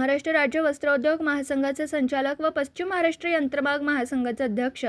महाराष्ट्र राज्य वस्त्रोद्योग महासंघाचे संचालक व पश्चिम महाराष्ट्र यंत्रमाग महासंघाचे अध्यक्ष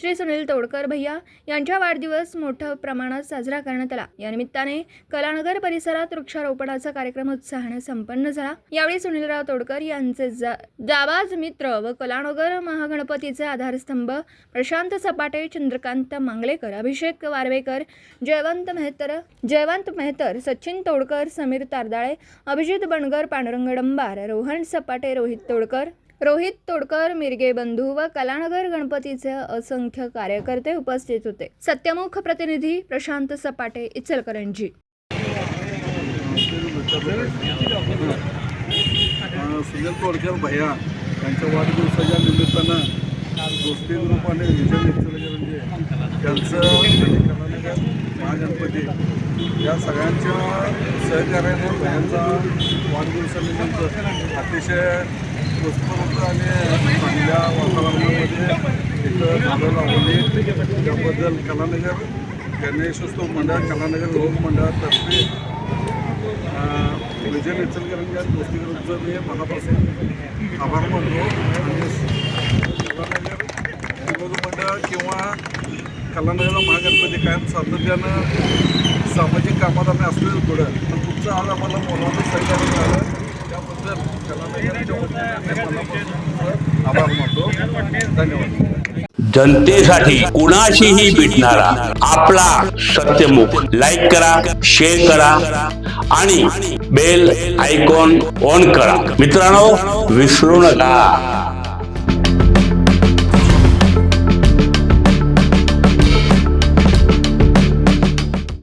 श्री सुनील तोडकर भैया यांचा वाढदिवस मोठ्या प्रमाणात साजरा करण्यात आला. या निमित्ताने कलानगर परिसरात वृक्षारोपणाचा कार्यक्रम उत्साहाने संपन्न झाला. यावेळी सुनीलराव तोडकर यांचे जा जाबाज मित्र व कलानगर महागणपतीचे आधारस्तंभ प्रशांत सपाटे चंद्रकांत मांगलेकर अभिषेक वारवेकर जयवंत मेहतर जयवंत मेहतर सचिन तोडकर समीर तारदाळे अभिजित बनगर पांडुरंग डंबार रोहन मोहन सपाटे रोहित तोडकर रोहित तोडकर मिरगे बंधू व कलानगर गणपतीचे असंख्य कार्यकर्ते उपस्थित होते. सत्यमुख प्रतिनिधी प्रशांत सपाटे इचलकरंजी. सुनील तोडकर भैया यांच्या वाढदिवसाच्या निमित्तानं गोष्टी ग्रुप आणि विजय म्हणजे त्यांचं महागणपती या सगळ्यांच्या सहकार्याने भयांचा वाढदिवसानिमित्त अतिशय उत्स्फूर्त आणि चांगल्या वातावरणामध्ये इथं झाडं लावली त्याबद्दल कलानगर गणेशोत्सव मंडळ कलानगर लोक मंडळातर्फे विजय नेचलकरांच्या या मी मनापासून आभार मानतो. आणि कलानगर विनोद मंडळ किंवा कलानगरला महागणपती कायम सातत्यानं सामाजिक कामात आम्ही असलेलो पुढं. पण तुमचं आज आम्हाला मोलाचं सहकार्य मिळालं त्याबद्दल कलानगरच्या आभार मानतो. धन्यवाद. जनतेसाठी कुणाशीही भेटणारा आपला सत्यमुख लाईक करा शेअर करा आणि बेल आयकॉन ऑन करा. मित्रांनो विसरू नका.